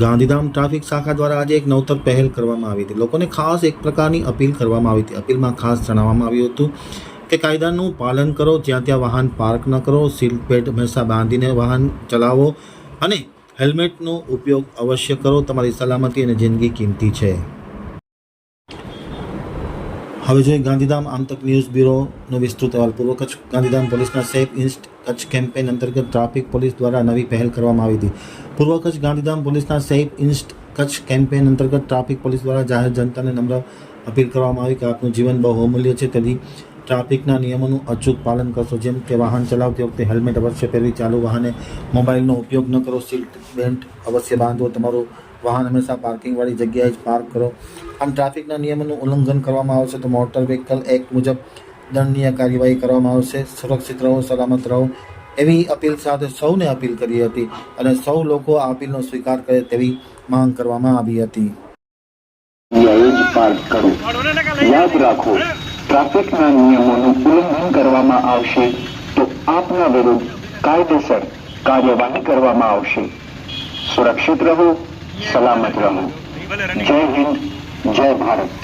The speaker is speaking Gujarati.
ગાંધીધામ ટ્રાફિક શાખા દ્વારા આજે એક નવતર પહેલ કરવામાં આવી હતી. લોકોને ખાસ એક પ્રકારની અપીલ કરવામાં આવી હતી. અપીલમાં ખાસ જણાવવામાં આવ્યું હતું કે કાયદાનું પાલન કરો, જ્યાં ત્યાં વાહન પાર્ક ન કરો સીટ બેલ્ટ હંમેશા બાંધીને વાહન ચલાવો અને હેલ્મેટનો ઉપયોગ અવશ્ય કરો. તમારી સલામતી અને જિંદગી કિંમતી છે. હવે જોઈએ ગાંધીધામ આમતક ન્યૂઝ બ્યુરોનો વિસ્તૃત અહેવાલ. પૂર્વ કચ્છ ગાંધીધામ પોલીસના સેફ ઇન્સ્ટ કચ્છ કેમ્પેન અંતર્ગત ટ્રાફિક પોલીસ દ્વારા નવી પહેલ કરવામાં આવી હતી. પૂર્વ કચ્છ ગાંધીધામ પોલીસના સેફ ઇન્સ્ટ કચ્છ કેમ્પેન અંતર્ગત ટ્રાફિક પોલીસ દ્વારા જાહેર જનતાને નમ્ર અપીલ કરવામાં આવી કે આપનું જીવન બહુ અમૂલ્ય છે. તેથી ટ્રાફિકના નિયમોનું અચૂક પાલન કરશો. જેમ કે વાહન ચલાવતી વખતે હેલ્મેટ અવશ્ય પહેરવી. ચાલુ વાહને મોબાઈલનો ઉપયોગ ન કરો. સીટ બેલ્ટ અવશ્ય બાંધવો તમારું વાહન હંમેશા પાર્કિંગવાળી જગ્યાએ જ પાર્ક કરો. આમ ટ્રાફિકના નિયમોનું ઉલ્લંઘન કરવામાં આવશે તો મોટર વ્હીકલ એક્ટ મુજબ દંડનીય કાર્યવાહી કરવામાં આવશે. સુરક્ષિત રહો, સલામત રહો. એવી અપીલ સાથે સૌને અપીલ કરી હતી અને સૌ લોકો આ અપીલનો સ્વીકાર કરે તેવી માંગ કરવામાં આવી હતી. પાર્ક કરો. યાદ રાખો ટ્રાફિકના નિયમોનું ઉલ્લંઘન કરવામાં આવશે તો આપના વિરુદ્ધ કાયદેસર કાર્યવાહી કરવામાં આવશે. સુરક્ષિત રહો સલામત રહો જય હિન્દ જય ભારત.